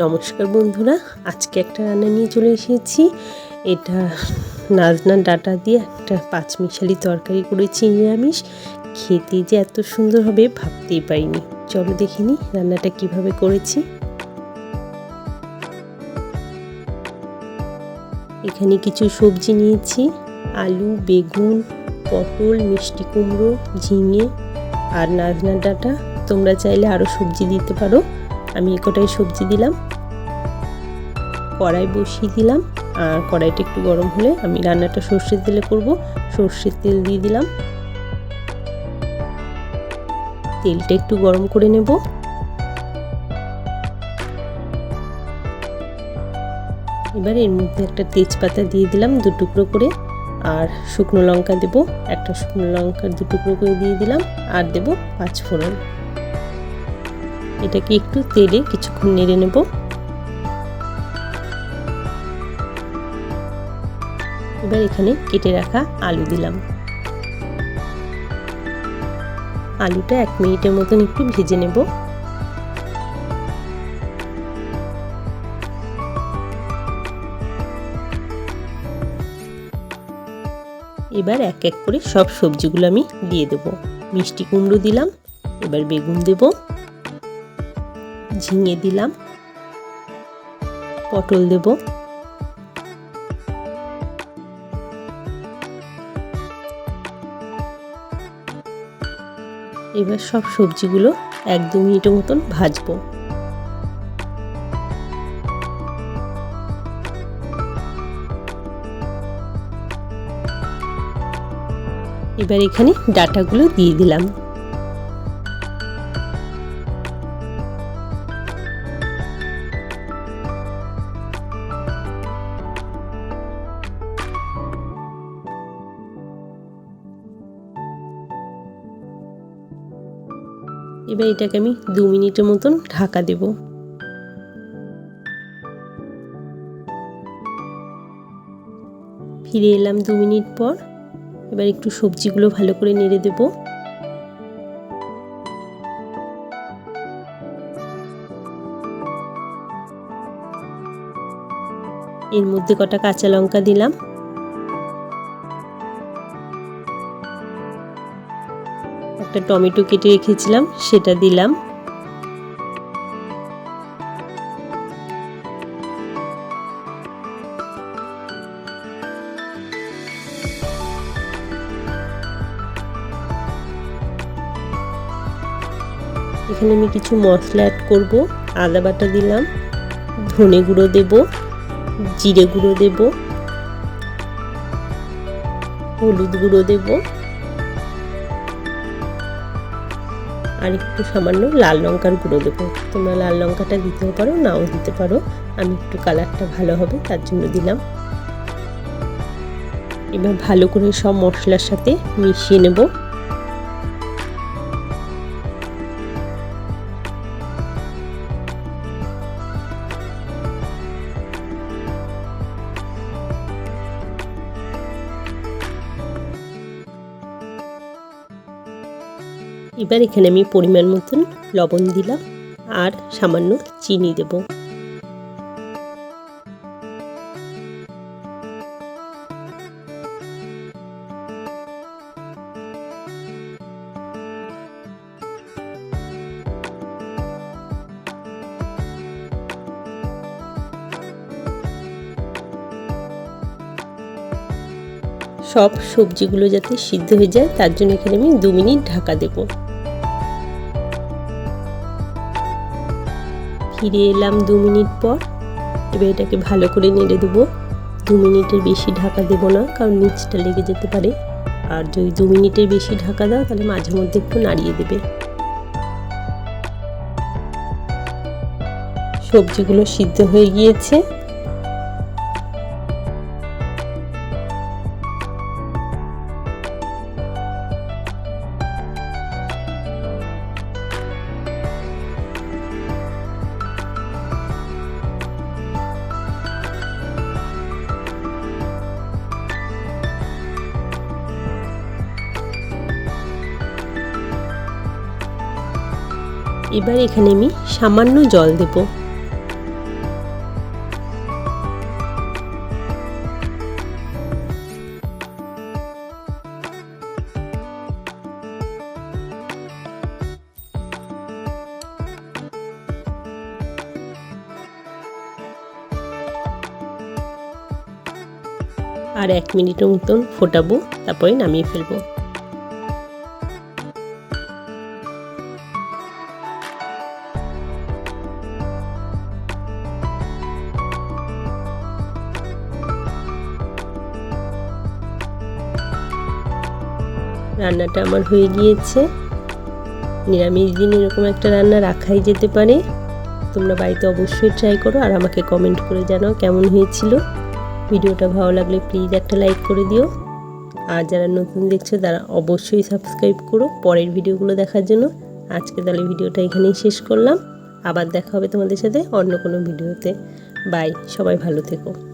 নমস্কার বন্ধুরা, আজকে একটা রান্না নিয়ে চলে এসেছি। এটা নাজনা ডাটা দিয়ে একটা পাঁচমিশালি তরকারি করেছি, নিরামিষ। খেতে যে এত সুন্দর হবে ভাবতেই পারিনি। চলো দেখিনি রান্নাটা কীভাবে করেছি। এখানে কিছু সবজি নিয়েছি, আলু, বেগুন, পটল, মিষ্টি কুমড়ো, ঝিঙে আর নাজনা ডাটা। তোমরা চাইলে আরও সবজি দিতে পারো। আমি কটাই সবজি দিলাম। কড়াই বসিয়ে দিলাম। আর কড়াইটা একটু গরম হলে আমি রান্নাটা সর্ষের তেলে করব। সর্ষের তেল দিয়ে দিলাম। তেলটা একটু গরম করে নেব। এবার এর মধ্যে একটা তেজপাতা দিয়ে দিলাম দু টুকরো করে। আর শুকনো লঙ্কা দেব। একটা শুকনো লঙ্কা দু টুকরো করে দিয়ে দিলাম। আর দেব পাঁচ ফোড়ন। এটাকে একটু তেলে কিছুক্ষণ নেড়ে নেব। এবার এখানে কেটে রাখা আলু দিলাম। আলুটা এক মিনিটের মতন একটু ভেজে নেব। এবার এক এক করে সব সবজিগুলো আমি দিয়ে দেব। মিষ্টি কুমড়ো দিলাম, এবার বেগুন দেব। ঝিঙে দিলাম। পটল দেব। এবার সব সবজিগুলো এক দু মিনিটের মতন ভাজবো। এবার এখানে ডাটাগুলো দিয়ে দিলাম। এবার এটাকে আমি দু মিনিটের মতন ঢাকা দেব। ফিরে এলাম দু মিনিট পর। এবার একটু সবজিগুলো ভালো করে নেড়ে দেব। এর মধ্যে কটা কাঁচা লঙ্কা দিলাম। একটা টমেটো কেটে রেখেছিলাম, সেটা দিলাম। এখানে আমি কিছু মশলা অ্যাড করব, আদা বাটা দিলাম, ধনে গুঁড়ো দেব, জিরে গুঁড়ো দেব, হলুদ গুঁড়ো দেবো। আর একটু সামান্য লাল লঙ্কার গুঁড়ো দেবো। তোমরা লাল লঙ্কাটা দিতেও পারো, নাও দিতে পারো। আমি একটু কালারটা ভালো হবে, তার জন্য দিলাম। এবার ভালো করে সব মশলার সাথে মিশিয়ে নেব। এবার এখানে আমি পরিমাণ মতন লবণ দিলাম আর সামান্য চিনি দেব। সব সবজিগুলো যাতে সিদ্ধ হয়ে যায়, তার জন্য এখানে আমি দু মিনিট ঢাকা দেবো। ফিরে এলাম দু মিনিট পর। এবার এটাকে ভালো করে নেড়ে দেবো। দু মিনিটের বেশি ঢাকা দেব না, কারণ নিচটা লেগে যেতে পারে। আর যদি দু মিনিটের বেশি ঢাকা দাও, তাহলে মাঝে মধ্যে একটু নাড়িয়ে দেবে। সবজিগুলো সিদ্ধ হয়ে গিয়েছে। এবার এখানে আমি সামান্য জল দেব। আর এক মিনিট মতন ফোটাবো তারপরে নামিয়ে ফেলব। রান্নাটা আমার হয়ে গিয়েছে। নিরামিষ দিন এরকম একটা রান্না রাখাই যেতে পারে। তোমরা বাড়িতে অবশ্যই ট্রাই করো আর আমাকে কমেন্ট করে জানাও কেমন হয়েছিল। ভিডিওটা ভালো লাগলে প্লিজ একটা লাইক করে দিও। আর যারা নতুন দেখছ তারা অবশ্যই সাবস্ক্রাইব করো পরের ভিডিওগুলো দেখার জন্য। আজকে তাহলে ভিডিওটা এখানেই শেষ করলাম। আবার দেখা হবে তোমাদের সাথে অন্য কোনো ভিডিওতে। বাই সবাই ভালো থেকো।